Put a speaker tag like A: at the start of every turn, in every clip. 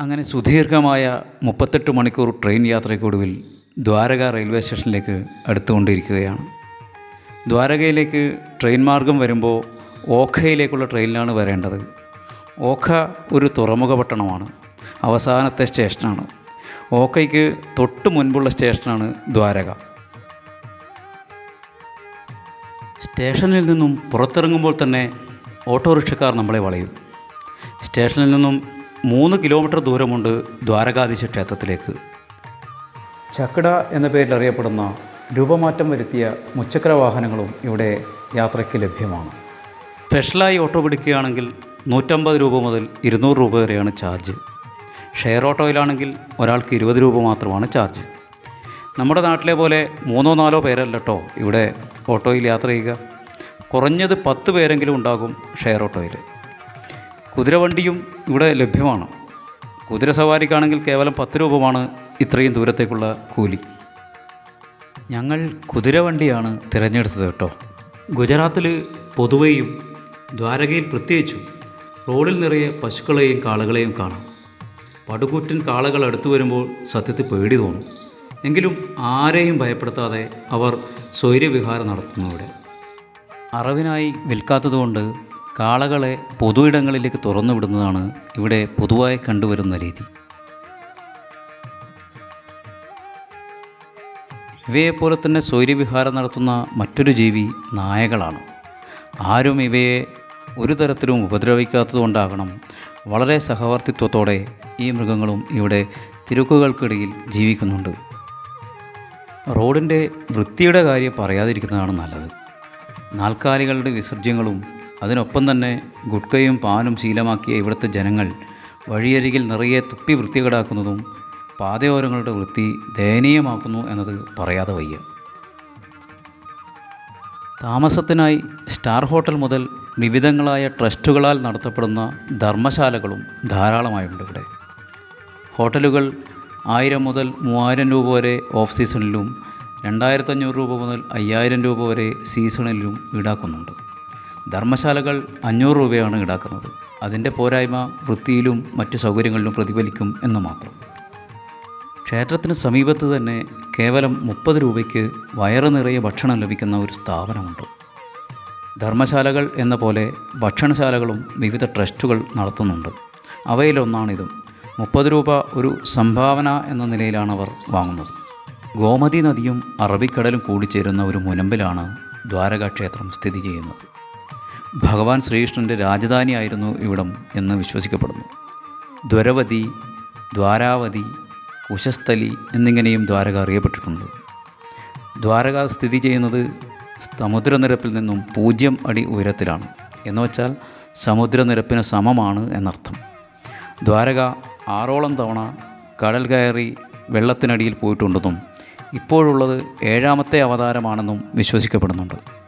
A: അങ്ങനെ സുദീർഘമായ മുപ്പത്തെട്ട് മണിക്കൂർ ട്രെയിൻ യാത്രയ്ക്കൊടുവിൽ ദ്വാരക റെയിൽവേ സ്റ്റേഷനിലേക്ക് അടുത്തുകൊണ്ടിരിക്കുകയാണ്. ദ്വാരകയിലേക്ക് ട്രെയിൻ മാർഗം വരുമ്പോൾ ഓഖയിലേക്കുള്ള ട്രെയിനിലാണ് വരേണ്ടത്. ഓഖ ഒരു തുറമുഖ പട്ടണമാണ്. അവസാനത്തെ സ്റ്റേഷനാണ്. ഓഖയ്ക്ക് തൊട്ട് മുൻപുള്ള സ്റ്റേഷനാണ് ദ്വാരക. സ്റ്റേഷനിൽ നിന്നും പുറത്തിറങ്ങുമ്പോൾ തന്നെ ഓട്ടോറിക്ഷക്കാർ നമ്മളെ വളയും. സ്റ്റേഷനിൽ നിന്നും മൂന്ന് കിലോമീറ്റർ ദൂരമുണ്ട് ദ്വാരകാധീശ ക്ഷേത്രത്തിലേക്ക്. ചക്കട എന്ന പേരിൽ അറിയപ്പെടുന്ന രൂപമാറ്റം വരുത്തിയ മുച്ചക്ര വാഹനങ്ങളും ഇവിടെ യാത്രയ്ക്ക് ലഭ്യമാണ്. സ്പെഷ്യലായി ഓട്ടോ പിടിക്കുകയാണെങ്കിൽ നൂറ്റമ്പത് രൂപ മുതൽ ഇരുന്നൂറ് രൂപ വരെയാണ് ചാർജ്. ഷെയർ ഓട്ടോയിലാണെങ്കിൽ ഒരാൾക്ക് ഇരുപത് രൂപ മാത്രമാണ് ചാർജ്. നമ്മുടെ നാട്ടിലെ പോലെ മൂന്നോ നാലോ പേരല്ല ഇവിടെ ഓട്ടോയിൽ യാത്ര ചെയ്യുക. കുറഞ്ഞത് പത്ത് പേരെങ്കിലും ഉണ്ടാകും ഷെയർ ഓട്ടോയിൽ. കുതിരവണ്ടിയും ഇവിടെ ലഭ്യമാണ്. കുതിര സവാരിക്കാണെങ്കിൽ കേവലം പത്ത് രൂപമാണ് ഇത്രയും ദൂരത്തേക്കുള്ള കൂലി. ഞങ്ങൾ കുതിരവണ്ടിയാണ് തിരഞ്ഞെടുത്തത് കേട്ടോ. ഗുജറാത്തിൽ പൊതുവെയും ദ്വാരകയിൽ പ്രത്യേകിച്ചും റോഡിൽ നിറയെ പശുക്കളെയും കാളകളെയും കാണാം. പടുകൂറ്റൻ കാളകൾ അടുത്തു വരുമ്പോൾ സത്യത്തിൽ പേടി തോന്നും. എങ്കിലും ആരെയും ഭയപ്പെടുത്താതെ അവർ സ്വൈര്യവിഹാരം നടത്തുന്നു ഇവിടെ അറിവിനായി വിൽക്കാത്തതുകൊണ്ട് കാളകളെ പൊതു ഇടങ്ങളിലേക്ക് തുറന്നു വിടുന്നതാണ് ഇവിടെ പൊതുവായി കണ്ടുവരുന്ന രീതി. ഇവയെപ്പോലെ തന്നെ സ്വൈര്യവിഹാരം നടത്തുന്ന മറ്റൊരു ജീവി നായകളാണ്. ആരും ഇവയെ ഒരു തരത്തിലും ഉപദ്രവിക്കാത്തതുകൊണ്ടാകണം വളരെ സഹവർത്തിത്വത്തോടെ ഈ മൃഗങ്ങളും ഇവിടെ തിരുക്കുകൾക്കിടയിൽ ജീവിക്കുന്നുണ്ട്. റോഡിന്റെ വൃത്തിയുടെ കാര്യം പറയാതിരിക്കുന്നതാണ് നല്ലത്. നാൽക്കാലികളുടെ വിസർജ്യങ്ങളും അതിനൊപ്പം തന്നെ ഗുഡ്കയും പാനും ശീലമാക്കിയ ഇവിടുത്തെ ജനങ്ങൾ വഴിയരികിൽ നിറയെ തുപ്പി വൃത്തികേടാക്കുന്നതും പാതയോരങ്ങളുടെ വൃത്തി ദയനീയമാക്കുന്നു എന്നത് പറയാതെ വയ്യ. താമസത്തിനായി സ്റ്റാർ ഹോട്ടൽ മുതൽ വിവിധങ്ങളായ ട്രസ്റ്റുകളാൽ നടത്തപ്പെടുന്ന ധർമ്മശാലകളും ധാരാളമായുണ്ട് ഇവിടെ. ഹോട്ടലുകൾ ആയിരം മുതൽ മൂവായിരം രൂപ വരെ ഓഫ് സീസണിലും രണ്ടായിരത്തഞ്ഞൂറ് രൂപ മുതൽ അയ്യായിരം രൂപ വരെ സീസണിലും ഈടാക്കുന്നുണ്ട്. ധർമ്മശാലകൾ അഞ്ഞൂറ് രൂപയാണ് ഈടാക്കുന്നത്. അതിന്റെ പോരായ്മ വൃത്തിയിലും മറ്റു സൗകര്യങ്ങളിലും പ്രതിഫലിക്കും എന്ന് മാത്രം. ക്ഷേത്രത്തിന് സമീപത്ത് തന്നെ കേവലം മുപ്പത് രൂപയ്ക്ക് വയറ് നിറയെ ഭക്ഷണം ലഭിക്കുന്ന ഒരു സ്ഥാപനമുണ്ട്. ധർമ്മശാലകൾ എന്ന പോലെ ഭക്ഷണശാലകളും വിവിധ ട്രസ്റ്റുകൾ നടത്തുന്നുണ്ട്. അവയിലൊന്നാണിതും. മുപ്പത് രൂപ ഒരു സംഭാവന എന്ന നിലയിലാണ് അവർ വാങ്ങുന്നത്. ഗോമതി നദിയും അറബിക്കടലും കൂടിച്ചേരുന്ന ഒരു മുനമ്പിലാണ് ദ്വാരകാ ക്ഷേത്രം സ്ഥിതി ചെയ്യുന്നത്. ഭഗവാൻ ശ്രീകൃഷ്ണന്റെ രാജധാനിയായിരുന്നു ഇവിടം എന്ന് വിശ്വസിക്കപ്പെടുന്നു. ദ്വരവതി ദ്വാരാവതി കുശസ്ഥലി എന്നിങ്ങനെയും ദ്വാരക അറിയപ്പെട്ടിട്ടുണ്ട്. ദ്വാരക സ്ഥിതി ചെയ്യുന്നത് സമുദ്രനിരപ്പിൽ നിന്നും പൂജ്യം അടി ഉയരത്തിലാണ്. എന്നുവച്ചാൽ സമുദ്രനിരപ്പിന് സമമാണ് എന്നർത്ഥം. ദ്വാരക ആറോളം തവണ കടൽ കയറി വെള്ളത്തിനടിയിൽ പോയിട്ടുണ്ടെന്നും ഇപ്പോഴുള്ളത് ഏഴാമത്തെ അവതാരമാണെന്നും വിശ്വസിക്കപ്പെടുന്നുണ്ട്.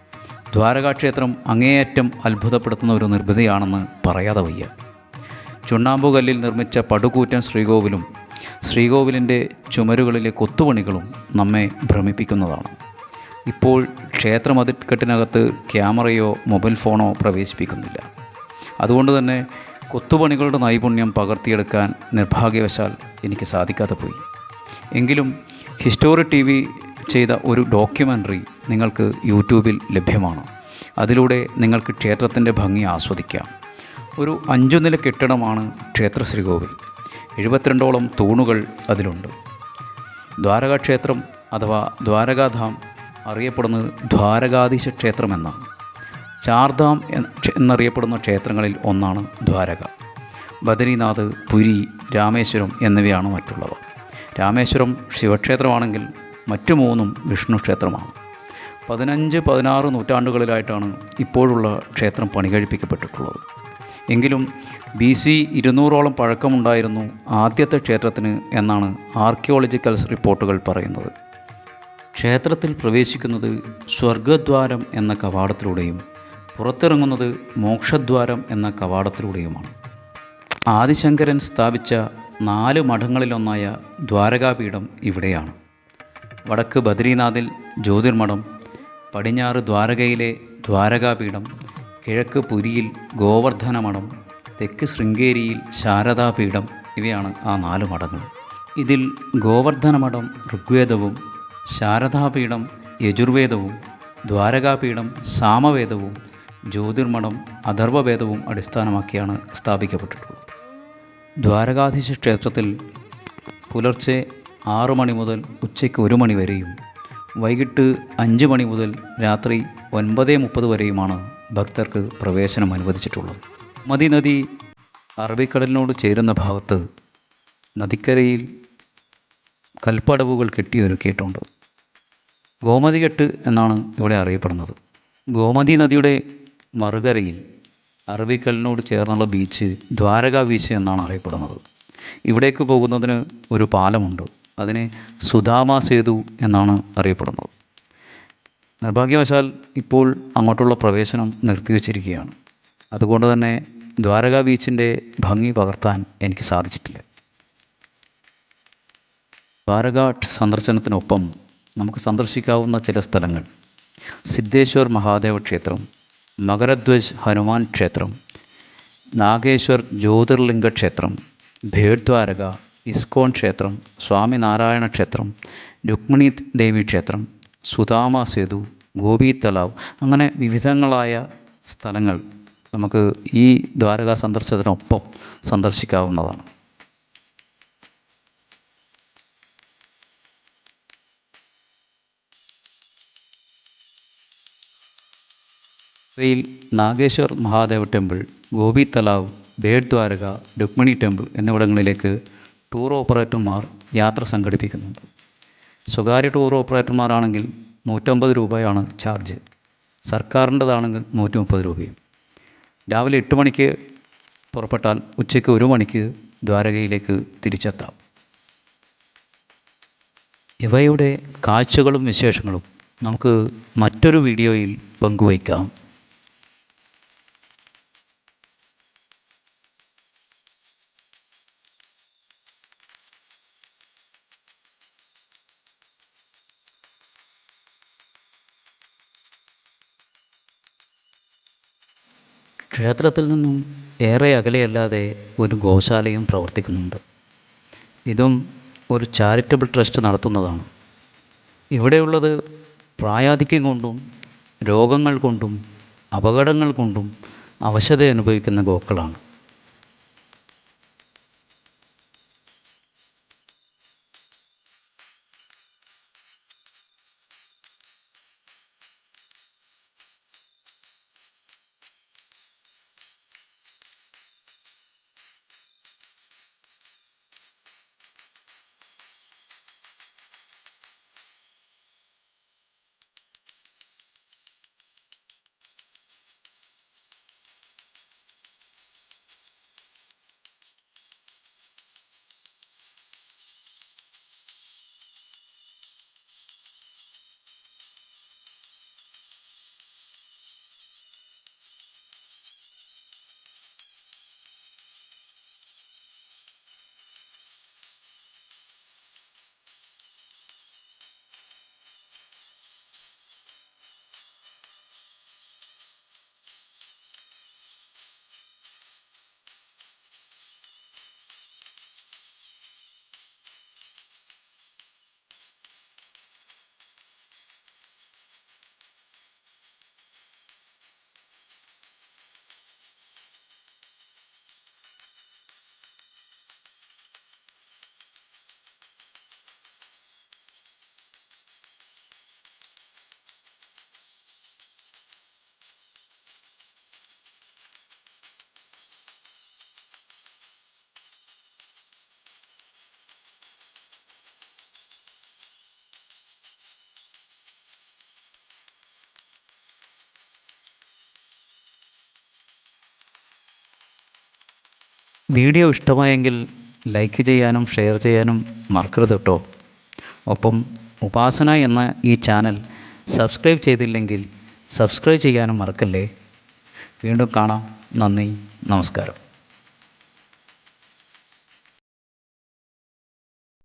A: ദ്വാരകാക്ഷേത്രം അങ്ങേയറ്റം അത്ഭുതപ്പെടുത്തുന്ന ഒരു നിർമ്മിതിയാണെന്ന് പറയാതെ വയ്യ. ചുണ്ണാമ്പുകല്ലിൽ നിർമ്മിച്ച പടുകൂറ്റൻ ശ്രീകോവിലും ശ്രീകോവിലിന്റെ ചുമരുകളിലെ കൊത്തുപണികളും നമ്മെ ഭ്രമിപ്പിക്കുന്നതാണ്. ഇപ്പോൾ ക്ഷേത്രമതിൽക്കെട്ടിനകത്ത് ക്യാമറയോ മൊബൈൽ ഫോണോ പ്രവേശിപ്പിക്കുന്നില്ല. അതുകൊണ്ട് തന്നെ കൊത്തുപണികളുടെ നൈപുണ്യം പകർത്തിയെടുക്കാൻ നിർഭാഗ്യവശാൽ എനിക്ക് സാധിക്കാതെ പോയി. എങ്കിലും ഹിസ്റ്റോറി ടി വി ചെയ്ത ഒരു ഡോക്യുമെന്ററി നിങ്ങൾക്ക് യൂട്യൂബിൽ ലഭ്യമാണ്. അതിലൂടെ നിങ്ങൾക്ക് ക്ഷേത്രത്തിന്റെ ഭംഗി ആസ്വദിക്കാം. ഒരു അഞ്ചു നില കെട്ടിടമാണ് ക്ഷേത്ര ശ്രീകോവിൽ എഴുപത്തിരണ്ടോളം തൂണുകൾ അതിലുണ്ട്. ദ്വാരകാ ക്ഷേത്രം അഥവാ ദ്വാരകാധാം അറിയപ്പെടുന്നത് ദ്വാരകാധീശ ക്ഷേത്രം എന്നാണ്. ചാർധാം എന്നറിയപ്പെടുന്ന ക്ഷേത്രങ്ങളിൽ ഒന്നാണ് ദ്വാരക. ബദരീനാഥ് പുരി രാമേശ്വരം എന്നിവയാണ് മറ്റുള്ളവ. രാമേശ്വരം ശിവക്ഷേത്രമാണെങ്കിൽ മറ്റു മൂന്നും വിഷ്ണു ക്ഷേത്രമാണ്. പതിനഞ്ച് പതിനാറ് നൂറ്റാണ്ടുകളിലായിട്ടാണ് ഇപ്പോഴുള്ള ക്ഷേത്രം പണി പണികഴിപ്പിക്കപ്പെട്ടിട്ടുള്ളത്. എങ്കിലും ബി സി ഇരുന്നൂറോളം പഴക്കമുണ്ടായിരുന്നു ആദ്യത്തെ ക്ഷേത്രത്തിന് എന്നാണ് ആർക്കിയോളജിക്കൽ റിപ്പോർട്ടുകൾ പറയുന്നത്. ക്ഷേത്രത്തിൽ പ്രവേശിക്കുന്നത് സ്വർഗദ്വാരം എന്ന കവാടത്തിലൂടെയും പുറത്തിറങ്ങുന്നത് മോക്ഷദ്വാരം എന്ന കവാടത്തിലൂടെയുമാണ്. ആദിശങ്കരൻ സ്ഥാപിച്ച നാല് മഠങ്ങളിലൊന്നായ ദ്വാരകാപീഠം ഇവിടെയാണ്. വടക്ക് ബദ്രീനാഥിൽ ജ്യോതിർമഠം പടിഞ്ഞാറ് ദ്വാരകയിലെ ദ്വാരകാപീഠം കിഴക്ക് പുരിയിൽ ഗോവർദ്ധന മഠം തെക്ക് ശൃംഗേരിയിൽ ശാരദാപീഠം ഇവയാണ് ആ നാല് മഠങ്ങൾ. ഇതിൽ ഗോവർദ്ധന മഠം ഋഗ്വേദവും ശാരദാപീഠം യജുർവേദവും ദ്വാരകാപീഠം സാമവേദവും ജ്യോതിർമഠം അഥർവവേദവും അടിസ്ഥാനമാക്കിയാണ് സ്ഥാപിക്കപ്പെട്ടിട്ടുള്ളത്. ദ്വാരകാധീശ ക്ഷേത്രത്തിൽ പുലർച്ചെ ആറു മണി മുതൽ ഉച്ചയ്ക്ക് ഒരു മണി വരെയും വൈകിട്ട് അഞ്ച് മണി മുതൽ രാത്രി ഒൻപത് മുപ്പത് വരെയുമാണ് ഭക്തർക്ക് പ്രവേശനം അനുവദിച്ചിട്ടുള്ളത്. മതി നദി അറബിക്കടലിനോട് ചേരുന്ന ഭാഗത്ത് നദിക്കരയിൽ കൽപ്പടവുകൾ കെട്ടിയൊരുക്കിയിട്ടുണ്ട്. ഗോമതി കെട്ട് എന്നാണ് ഇവിടെ അറിയപ്പെടുന്നത്. ഗോമതി നദിയുടെ മറുകരയിൽ അറബിക്കലിനോട് ചേർന്നുള്ള ബീച്ച് ദ്വാരക ബീച്ച് എന്നാണ് അറിയപ്പെടുന്നത്. ഇവിടേക്ക് പോകുന്നതിന് ഒരു പാലമുണ്ട്. അതിനെ സുധാമ സേതു എന്നാണ് അറിയപ്പെടുന്നത്. നിർഭാഗ്യവശാൽ ഇപ്പോൾ അങ്ങോട്ടുള്ള പ്രവേശനം നിർത്തിവെച്ചിരിക്കുകയാണ്. അതുകൊണ്ട് തന്നെ ദ്വാരക ബീച്ചിന്റെ ഭംഗി പകർത്താൻ എനിക്ക് സാധിച്ചിട്ടില്ല. ദ്വാരകാട്ട് സന്ദർശനത്തിനൊപ്പം നമുക്ക് സന്ദർശിക്കാവുന്ന ചില സ്ഥലങ്ങൾ. സിദ്ധേശ്വർ മഹാദേവ ക്ഷേത്രം മകരധ്വജ് ഹനുമാൻ ക്ഷേത്രം നാഗേശ്വർ ജ്യോതിർലിംഗ ക്ഷേത്രം ഭേഡ്ദ്വാരക ഇസ്കോൺ ക്ഷേത്രം സ്വാമിനാരായണ ക്ഷേത്രം രുക്മിണി ദേവി ക്ഷേത്രം സുധാമ സേതു ഗോപി തലാവ് അങ്ങനെ വിവിധങ്ങളായ സ്ഥലങ്ങൾ നമുക്ക് ഈ ദ്വാരകാ സന്ദർശനത്തിനൊപ്പം സന്ദർശിക്കാവുന്നതാണ്. ഇവയിൽ നാഗേശ്വർ മഹാദേവ ടെമ്പിൾ ഗോപി തലാവ് ദേഡ് ദ്വാരക രുക്മിണി ടെമ്പിൾ എന്നിവിടങ്ങളിലേക്ക് ടൂർ ഓപ്പറേറ്റർമാർ യാത്ര സംഘടിപ്പിക്കുന്നുണ്ട്. സ്വകാര്യ ടൂർ ഓപ്പറേറ്റർമാരാണെങ്കിൽ നൂറ്റമ്പത് രൂപയാണ് ചാർജ്. സർക്കാരിന്റെതാണെങ്കിൽ നൂറ്റി മുപ്പത് രൂപയും. രാവിലെ എട്ട് മണിക്ക് പുറപ്പെട്ടാൽ ഉച്ചയ്ക്ക് ഒരു മണിക്ക് ദ്വാരകയിലേക്ക് തിരിച്ചെത്താം. ഇവയുടെ കാഴ്ചകളും വിശേഷങ്ങളും നമുക്ക് മറ്റൊരു വീഡിയോയിൽ പങ്കുവയ്ക്കാം. ക്ഷേത്രത്തിൽ നിന്നും ഏറെ അകലെയല്ലാതെ ഒരു ഗോശാലയും പ്രവർത്തിക്കുന്നുണ്ട്. ഇതും ഒരു ചാരിറ്റബിൾ ട്രസ്റ്റ് നടത്തുന്നതാണ്. ഇവിടെയുള്ളത് പ്രായാധിക്യം കൊണ്ടും രോഗങ്ങൾ കൊണ്ടും അപകടങ്ങൾ കൊണ്ടും അവശത അനുഭവിക്കുന്ന ഗോക്കളാണ്. വീഡിയോ ഇഷ്ടമായെങ്കിൽ ലൈക്ക് ചെയ്യാനും ഷെയർ ചെയ്യാനും മറക്കരുത് കേട്ടോ. ഒപ്പം ഉപാസന എന്ന ഈ ചാനൽ സബ്സ്ക്രൈബ് ചെയ്തില്ലെങ്കിൽ സബ്സ്ക്രൈബ് ചെയ്യാനും മറക്കല്ലേ. വീണ്ടും കാണാം. നന്ദി. നമസ്കാരം.